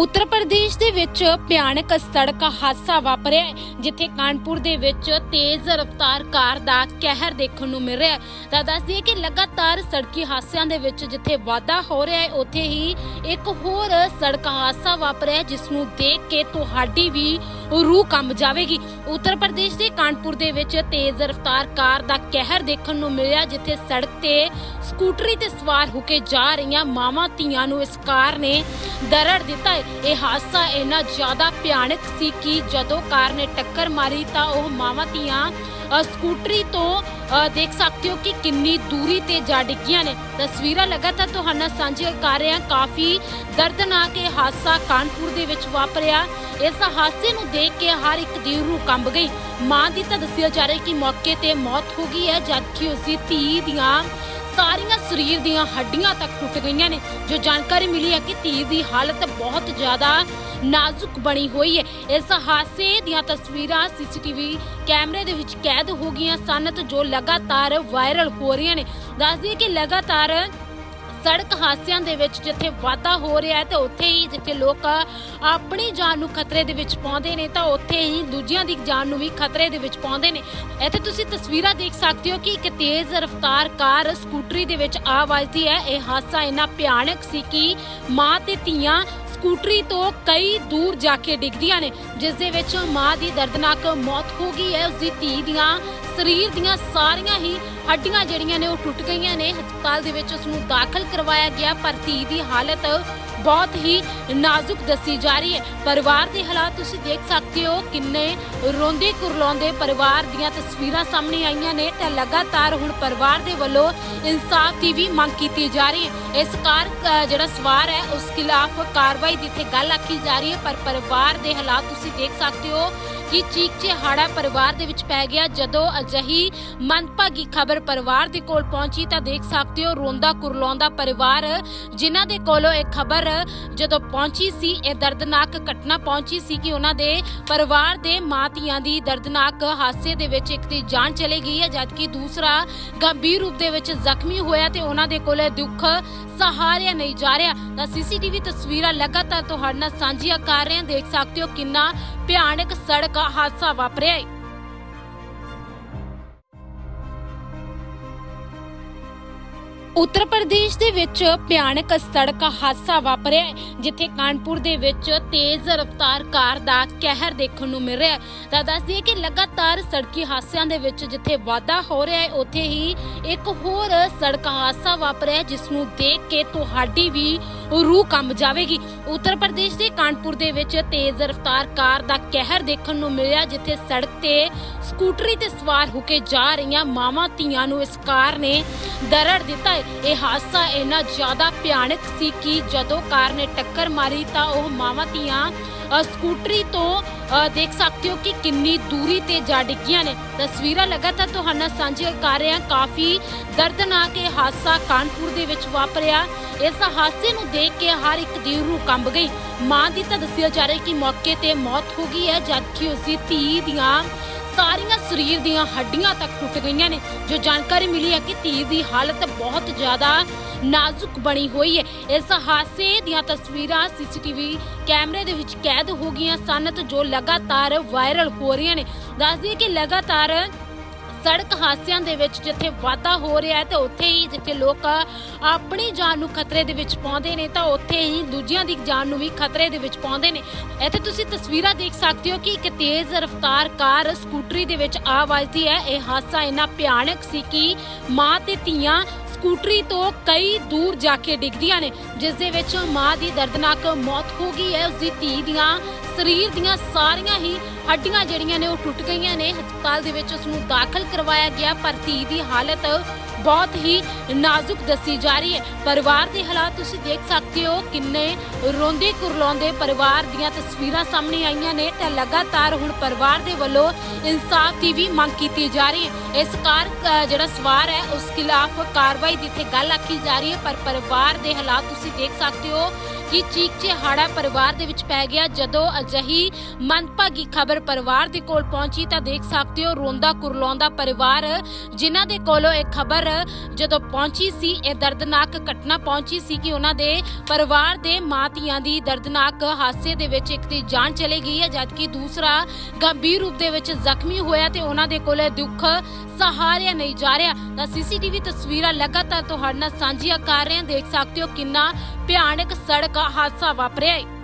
ਉੱਤਰ ਪ੍ਰਦੇਸ਼ ਦੇ ਵਿੱਚ ਭਿਆਨਕ ਸੜਕ ਹਾਦਸਾ ਵਾਪਰਿਆ ਹੈ, ਜਿੱਥੇ ਕਾਨਪੁਰ ਦੇ ਵਿੱਚ ਤੇਜ਼ ਰਫ਼ਤਾਰ ਕਾਰ ਦਾ ਕਹਿਰ ਦੇਖਣ ਨੂੰ ਮਿਲ ਰਿਹਾ ਹੈ। ਤਾਂ ਦੱਸ ਕਿ ਲਗਾਤਾਰ ਸੜਕੀ ਹਾਦਸਿਆਂ ਦੇ ਵਿੱਚ ਜਿੱਥੇ ਵਾਧਾ ਹੋ ਰਿਹਾ ਹੈ ਉੱਥੇ ਹੀ ਇੱਕ ਹੋਰ ਸੜਕ ਹਾਦਸਾ ਵਾਪਰਿਆ ਹੈ, ਜਿਸ ਨੂੰ ਦੇਖ ਕੇ ਤੁਹਾਡੀ ਵੀ ਰੂਹ ਕੰਬ ਜਾਵੇਗੀ। ਉੱਤਰ ਪ੍ਰਦੇਸ਼ ਦੇ ਕਾਨਪੁਰ ਦੇ ਵਿੱਚ ਤੇਜ਼ ਰਫ਼ਤਾਰ ਕਾਰ ਦਾ ਕਹਿਰ ਦੇਖਣ ਨੂੰ ਮਿਲਿਆ ਜਿੱਥੇ ਸੜਕ ਤੇ ਸਕੂਟਰੀ ਤੇ ਸਵਾਰ ਹੋ ਕੇ ਜਾ ਰਹੀਆਂ ਮਾਵਾਂ ਧੀਆਂ ਨੂੰ ਇਸ ਕਾਰ ਨੇ ਦਰੜ ਦਿੱਤਾ ਹੈ। ਇਹ ਹਾਦਸਾ ਇੰਨਾ ਜ਼ਿਆਦਾ ਭਿਆਨਕ ਸੀ ਕਿ ਜਦੋਂ ਕਾਰ ਨੇ ਟੱਕਰ ਮਾਰੀ ਤਾਂ ਉਹ ਮਾਵਾਂ ਧੀਆਂ ਸਕੂਟਰੀ ਤੋਂ ਦੇਖ ਸਕਦੇ ਹੋ ਕਿ ਕਿੰਨੀ ਦੂਰੀ ਤੇ ਜਾ ਡਿੱਗੀਆਂ ਨੇ। ਤਸਵੀਰਾਂ ਲਗਾਤਾਰ ਤੁਹਾਨੂੰ ਸਾਂਝੀਆਂ ਕਰ ਰਹੇ ਹਾਂ ਕਾਫੀ ਦਰਦਨਾਕ ਇਹ ਹਾਦਸਾ ਕਾਨਪੁਰ ਦੇ ਵਿੱਚ ਵਾਪਰਿਆ। ਇਸ ਹਾਦਸੇ ਨੂੰ ਦੇਖ ਕੇ ਹਰ ਇੱਕ ਦੀ ਰੂਹ ਕੰਬ ਗਈ। ਮਾਂ ਦੀ ਤਾਂ ਦੱਸਿਆ ਜਾ ਰਿਹਾ ਕਿ ਮੌਕੇ ਤੇ ਮੌਤ ਹੋ ਗਈ ਹੈ, ਜਦਕਿ ਉਸ ਦੀ ਧੀ ਦੀਆਂ ਸਾਰੀਆਂ ਸਰੀਰ ਦੀਆਂ ਹੱਡੀਆਂ ਤੱਕ ਟੁੱਟ ਗਈਆਂ ਨੇ, ਜੋ ਜਾਣਕਾਰੀ ਮਿਲੀ ਹੈ ਕਿ ਧੀ ਦੀ ਹਾਲਤ ਬਹੁਤ ਜ਼ਿਆਦਾ ਨਾਜ਼ੁਕ ਬਣੀ ਹੋਈ ਹੈ। ਇਸ ਹਾਦਸੇ ਦੀਆਂ ਤਸਵੀਰਾਂ ਸੀਸੀਟੀਵੀ ਕੈਮਰੇ ਦੇ ਵਿੱਚ ਕੈਦ ਹੋ ਗਈਆਂ ਸਨ ਜੋ ਲਗਾਤਾਰ ਵਾਇਰਲ ਹੋ ਰਹੀਆਂ ਨੇ। ਦੱਸਦੀ ਕਿ ਲਗਾਤਾਰ ਸੜਕ ਹਾਦਸਿਆਂ ਦੇ ਵਿੱਚ ਜਿੱਥੇ ਵਾਧਾ ਹੋ ਰਿਹਾ ਹੈ ਤੇ ਉੱਥੇ ਹੀ ਜਿੱਥੇ ਲੋਕ ਆਪਣੀ ਜਾਨ ਨੂੰ ਖਤਰੇ ਦੇ ਵਿੱਚ ਪਾਉਂਦੇ ਨੇ ਤਾਂ ਉੱਥੇ ਹੀ ਦੂਜਿਆਂ ਦੀ ਜਾਨ ਨੂੰ ਵੀ ਖਤਰੇ ਦੇ ਵਿੱਚ ਪਾਉਂਦੇ ਨੇ। ਇੱਥੇ ਤੁਸੀਂ ਤਸਵੀਰਾਂ ਦੇਖ ਸਕਦੇ ਹੋ ਕਿ ਇੱਕ ਤੇਜ਼ ਰਫ਼ਤਾਰ ਕਾਰ ਸਕੂਟਰੀ ਦੇ ਵਿੱਚ ਆ ਵੱਜਦੀ ਹੈ। ਇਹ ਹਾਦਸਾ ਇੰਨਾ ਭਿਆਨਕ ਸੀ ਕਿ ਮਾਂ ਤੇ ਧੀਆਂ ਸਕੂਟਰੀ ਤੋਂ ਕਈ ਦੂਰ ਜਾ ਕੇ ਡਿੱਗਦੀਆਂ ਨੇ। ਜਿਸ ਦੇ ਵਿੱਚ ਮਾਂ ਦੀ ਦਰਦਨਾਕ ਮੌਤ ਹੋ ਗਈ ਹੈ। ਉਸ ਦੀ ਧੀ ਦੀਆਂ ਸਰੀਰ ਦੀਆਂ ਸਾਰੀਆਂ ਹੀ ਹੱਡੀਆਂ ਜਿਹੜੀਆਂ ਨੇ ਉਹ ਟੁੱਟ ਗਈਆਂ ਨੇ। ਹਸਪਤਾਲ ਦੇ ਵਿੱਚ ਉਸ ਨੂੰ ਦਾਖਲ ਕਰਵਾਇਆ ਗਿਆ, ਪਰ ਧੀ ਦੀ ਹਾਲਤ ਬਹੁਤ ਹੀ ਨਾਜ਼ੁਕ ਦੱਸੀ ਜਾ ਰਹੀ ਹੈ। ਪਰਿਵਾਰ ਦੇ ਹਾਲਾਤ ਤੁਸੀਂ ਦੇਖ ਸਕਦੇ ਹੋ ਕਿੰਨੇ ਰੋਂਦੇ ਕੁਰਲਾਉਂਦੇ ਪਰਿਵਾਰ ਦੀਆਂ ਤਸਵੀਰਾਂ ਸਾਹਮਣੇ ਆਈਆਂ ਨੇ ਤੇ ਲਗਾਤਾਰ ਹੁਣ ਪਰਿਵਾਰ ਦੇ ਵੱਲੋਂ ਇਨਸਾਫ ਦੀ ਵੀ ਮੰਗ ਕੀਤੀ ਜਾ ਰਹੀ ਹੈ। ਇਸ ਕਾਰ ਜਿਹੜਾ ਸਵਾਰ ਹੈ, ਉਸ ਖਿਲਾਫ ਕਾਰਵਾਈ ਦੀ ਇੱਥੇ ਗੱਲ ਆਖੀ ਜਾ ਰਹੀ ਹੈ, ਪਰ ਪਰਿਵਾਰ ਦੇ ਹਾਲਾਤ ਤੁਸੀਂ ਦੇਖ ਸਕਦੇ ਹੋ ਕਿ ਚੀਕ ਚਿਹਾੜਾ ਪਰਿਵਾਰ ਦੇ ਵਿੱਚ ਪੈ ਗਿਆ? ਜਦੋਂ ਅਜਹੀ ਮੰਦਭਾਗੀ ਖਬਰ ਪਰਿਵਾਰ ਦੇ ਕੋਲ ਪਹੁੰਚੀ ਤਾਂ ਦੇਖ ਸਕਦੇ ਹੋ ਰੋਂਦਾ ਕੁਰਲਾਉਂਦਾ ਪਰਿਵਾਰ, ਜਿਨ੍ਹਾਂ ਦੇ ਕੋਲੋਂ ਇਹ ਖਬਰ ਜਦੋਂ ਪਹੁੰਚੀ ਸੀ, ਇਹ ਦਰਦਨਾਕ ਘਟਨਾ ਪਹੁੰਚੀ ਸੀ ਕਿ ਉਹਨਾਂ ਦੇ ਪਰਿਵਾਰ ਦੇ ਮਾਤੀਆਂ ਦੀ ਦਰਦਨਾਕ ਹਾਦਸੇ ਦੇ ਵਿੱਚ ਇੱਕ ਦੀ ਜਾਨ ਚਲੀ ਗਈ ਹੈ, ਜਦਕਿ ਦੂਸਰਾ ਗੰਭੀਰ ਰੂਪ ਦੇ ਵਿੱਚ ਜ਼ਖਮੀ ਹੋਇਆ ਤੇ ਉਹਨਾਂ ਦੇ ਕੋਲ ਇਹ ਦੁੱਖ ਸਹਾਰਿਆ ਨਹੀਂ ਜਾ ਰਿਹਾ। ਤਾਂ ਸੀਸੀਟੀਵੀ ਤਸਵੀਰਾਂ ਲਗਾਤਾਰ ਤੁਹਾਡੇ ਨਾਲ ਸਾਂਝੀਆਂ ਕਰ ਰਹੇ ਹਾਂ। ਦੇਖ ਸਕਦੇ ਹੋ ਕਿੰਨਾ ਭਿਆਨਕ ਸੜਕ ਹਾਦਸਾ ਵਾਪਰਿਆ ਹੈ ਉੱਤਰ ਪ੍ਰਦੇਸ਼ ਦੇ ਵਿੱਚ ਭਿਆਨਕ ਸੜਕ ਹਾਦਸਾ ਵਾਪਰਿਆ ਜਿੱਥੇ ਕਾਨਪੁਰ ਦੇ ਵਿੱਚ ਤੇਜ਼ ਰਫ਼ਤਾਰ ਕਾਰ ਦਾ ਕਹਿਰ ਦੇਖਣ ਨੂੰ ਮਿਲ ਰਿਹਾ ਹੈ ਤਾਂ ਦੱਸਦੀ ਕਿ ਲਗਾਤਾਰ ਸੜਕੀ ਹਾਦਸਿਆਂ ਦੇ ਵਿੱਚ ਜਿੱਥੇ ਵਾਧਾ ਹੋ ਰਿਹਾ ਹੈ ਉੱਥੇ ਹੀ ਇੱਕ ਹੋਰ ਸੜਕ ਹਾਦਸਾ ਵਾਪਰਿਆ ਹੈ, ਜਿਸ ਨੂੰ ਦੇਖ ਕੇ ਤੁਹਾਡੀ ਵੀ ਰੂਹ ਕੰਬ ਜਾਵੇਗੀ। ਉੱਤਰ ਪ੍ਰਦੇਸ਼ ਦੇ ਕਾਨਪੁਰ ਦੇ ਵਿੱਚ ਤੇਜ਼ ਰਫ਼ਤਾਰ ਕਾਰ ਦਾ ਕਹਿਰ ਦੇਖਣ ਨੂੰ ਮਿਲਿਆ, ਜਿੱਥੇ ਸੜਕ ਤੇ ਸਕੂਟਰੀ ਤੇ ਸਵਾਰ ਹੋ ਕੇ ਜਾ ਰਹੀਆਂ ਮਾਵਾਂ ਧੀਆਂ ਨੂੰ ਇਸ ਕਾਰ ਨੇ ਦਰੜ ਦਿੱਤਾ। ਇਹ ਹਾਦਸਾ ਇੰਨਾ ਜ਼ਿਆਦਾ ਭਿਆਨਕ ਸੀ ਕਿ ਜਦੋਂ ਕਾਰ ਨੇ ਟੱਕਰ ਮਾਰੀ ਤਾਂ ਉਹ ਮਾਵਾਂ ਧੀਆਂ ਸਕੂਟਰੀ ਤੋਂ ਦੇਖ ਸਕਦੇ ਹੋ ਕਿ ਕਿੰਨੀ ਦੂਰੀ ਤੇ ਜਾ ਡਿੱਗੀਆਂ ਨੇ। ਤਸਵੀਰਾਂ ਲਗਾਤਾਰ ਤੁਹਾਨੂੰ ਸਾਂਝੀਆਂ ਕਰ ਰਹੇ ਹਾਂ। ਕਾਫੀ ਦਰਦਨਾਕ ਇਹ ਹਾਦਸਾ ਕਾਨਪੁਰ ਦੇ ਵਿੱਚ ਵਾਪਰਿਆ। ਇਸ ਹਾਦਸੇ ਨੂੰ ਦੇਖ ਕੇ ਹਰ ਇੱਕ ਦੀ ਰੂਹ ਕੰਬ ਗਈ। ਮਾਂ ਦੀ ਤਾਂ ਦੱਸਿਆ ਜਾ ਰਿਹਾ ਕਿ ਮੌਕੇ ਤੇ ਮੌਤ ਹੋ ਗਈ ਹੈ, ਜਦਕਿ ਉਸ ਦੀ ਧੀ ਦੀਆਂ ਸਾਰੀਆਂ ਸਰੀਰ ਦੀਆਂ ਹੱਡੀਆਂ ਤੱਕ ਟੁੱਟ ਗਈਆਂ ਨੇ, ਜੋ ਜਾਣਕਾਰੀ ਮਿਲੀ ਹੈ ਕਿ ਧੀ ਦੀ ਹਾਲਤ ਬਹੁਤ ਜ਼ਿਆਦਾ ਨਾਜ਼ੁਕ ਬਣੀ ਹੋਈ ਹੈ। ਇਸ ਹਾਦਸੇ ਦੀਆਂ ਤਸਵੀਰਾਂ ਸੀਸੀਟੀਵੀ ਕੈਮਰੇ ਦੇ ਵਿੱਚ ਕੈਦ ਹੋ ਗਈਆਂ ਸਨ ਜੋ ਲਗਾਤਾਰ ਵਾਇਰਲ ਹੋ ਰਹੀਆਂ ਨੇ। ਦੱਸਦੀ ਕਿ ਲਗਾਤਾਰ ਸੜਕ ਹਾਦਸਿਆਂ ਦੇ ਵਿੱਚ ਜਿੱਥੇ ਵਾਧਾ ਹੋ ਰਿਹਾ ਹੈ ਤੇ ਉੱਥੇ ਹੀ ਜਿੱਥੇ ਲੋਕ ਆਪਣੀ ਜਾਨ ਨੂੰ ਖਤਰੇ ਦੇ ਵਿੱਚ ਪਾਉਂਦੇ ਨੇ ਤਾਂ ਉੱਥੇ ਹੀ ਦੂਜਿਆਂ ਦੀ ਜਾਨ ਨੂੰ ਵੀ ਖਤਰੇ ਦੇ ਵਿੱਚ ਪਾਉਂਦੇ ਨੇ। ਇੱਥੇ ਤੁਸੀਂ ਤਸਵੀਰਾਂ ਦੇਖ ਸਕਦੇ ਹੋ ਕਿ ਇੱਕ ਤੇਜ਼ ਰਫ਼ਤਾਰ ਕਾਰ ਸਕੂਟਰੀ ਦੇ ਵਿੱਚ ਆ ਵੱਜਦੀ ਹੈ। ਇਹ ਹਾਦਸਾ ਇੰਨਾ ਭਿਆਨਕ ਸੀ ਕਿ ਮਾਂ ਤੇ ਧੀਆਂ ਸਕੂਟਰੀ ਤੋਂ ਕਈ ਦੂਰ ਜਾ ਕੇ ਡਿੱਗਦੀਆਂ ਨੇ। ਜਿਸ ਦੇ ਵਿੱਚ ਮਾਂ ਦੀ ਦਰਦਨਾਕ ਮੌਤ ਹੋ ਗਈ ਹੈ। ਉਸ ਦੀ ਧੀ ਦੀਆਂ ਸਰੀਰ ਦੀਆਂ ਸਾਰੀਆਂ ਹੀ ਹੱਡੀਆਂ ਜਿਹੜੀਆਂ ਨੇ ਉਹ ਟੁੱਟ ਗਈਆਂ ਨੇ। ਹਸਪਤਾਲ ਦੇ ਵਿੱਚ ਉਸ ਨੂੰ ਦਾਖਲ ਕਰਵਾਇਆ ਗਿਆ, ਪਰ ਧੀ ਦੀ ਹਾਲਤ ਬਹੁਤ ਹੀ ਨਾਜ਼ੁਕ ਦੱਸੀ ਜਾ ਰਹੀ ਹੈ। ਪਰਿਵਾਰ ਦੇ ਹਾਲਾਤ ਤੁਸੀਂ ਦੇਖ ਸਕਦੇ ਹੋ ਕਿੰਨੇ ਰੋਂਦੇ ਕੁਰਲਾਉਂਦੇ ਪਰਿਵਾਰ ਦੀਆਂ ਤਸਵੀਰਾਂ ਸਾਹਮਣੇ ਆਈਆਂ ਨੇ ਤੇ ਲਗਾਤਾਰ ਹੁਣ ਪਰਿਵਾਰ ਦੇ ਵੱਲੋਂ ਇਨਸਾਫ ਦੀ ਵੀ ਮੰਗ ਕੀਤੀ ਜਾ ਰਹੀ ਹੈ। ਇਸ ਕਾਰ ਜਿਹੜਾ ਸਵਾਰ ਹੈ, ਉਸ ਖਿਲਾਫ ਕਾਰਵਾਈ ਦੀ ਇੱਥੇ ਗੱਲ ਆਖੀ ਜਾ ਰਹੀ ਹੈ, ਪਰ ਪਰਿਵਾਰ ਦੇ ਹਾਲਾਤ ਤੁਸੀਂ ਦੇਖ ਸਕਦੇ ਹੋ ਕਿ ਚੀਕ ਚਿਹਾੜਾ ਪਰਿਵਾਰ ਦੇ ਵਿੱਚ ਪੈ ਗਿਆ? ਜਦੋਂ ਅਜਿਹੀ ਮੰਦਭਾਗੀ ਖਬਰ ਪਰਿਵਾਰ ਦੇ ਕੋਲ ਪਹੁੰਚੀ ਤਾਂ ਦੇਖ ਸਕਦੇ ਹੋ ਰੋਂਦਾ ਕੁਰਲਾਉਂਦਾ ਪਰਿਵਾਰ, ਜਿਨ੍ਹਾਂ ਦੇ ਕੋਲੋਂ ਇਹ ਖਬਰ ਜਦੋਂ ਪਹੁੰਚੀ ਸੀ, ਇਹ ਦਰਦਨਾਕ ਘਟਨਾ ਪਹੁੰਚੀ ਸੀ ਕਿ ਉਹਨਾਂ ਦੇ ਪਰਿਵਾਰ ਦੇ ਮਾਤੀਆਂ ਦੀ ਦਰਦਨਾਕ ਹਾਦਸੇ ਦੇ ਵਿੱਚ ਇੱਕ ਦੀ ਜਾਨ ਚਲੀ ਗਈ ਹੈ, ਜਦਕਿ ਦੂਸਰਾ ਗੰਭੀਰ ਰੂਪ ਦੇ ਵਿੱਚ ਜ਼ਖਮੀ ਹੋਇਆ ਤੇ ਉਹਨਾਂ ਦੇ ਕੋਲੇ ਦੁੱਖ ਸਹਾਰਿਆ ਨਹੀਂ ਜਾ ਰਿਹਾ। ਤਾਂ ਸੀਸੀਟੀਵੀ ਤਸਵੀਰਾਂ ਲਗਾਤਾਰ ਤੁਹਾਡੇ ਨਾਲ ਸਾਂਝੀਆਂ ਕਰ ਰਹੇ ਹਾਂ। ਦੇਖ ਸਕਦੇ ਹੋ ਕਿੰਨਾ ਭਿਆਨਕ ਸੜਕ ਹਾਦਸਾ ਵਾਪਰਿਆ ਹੈ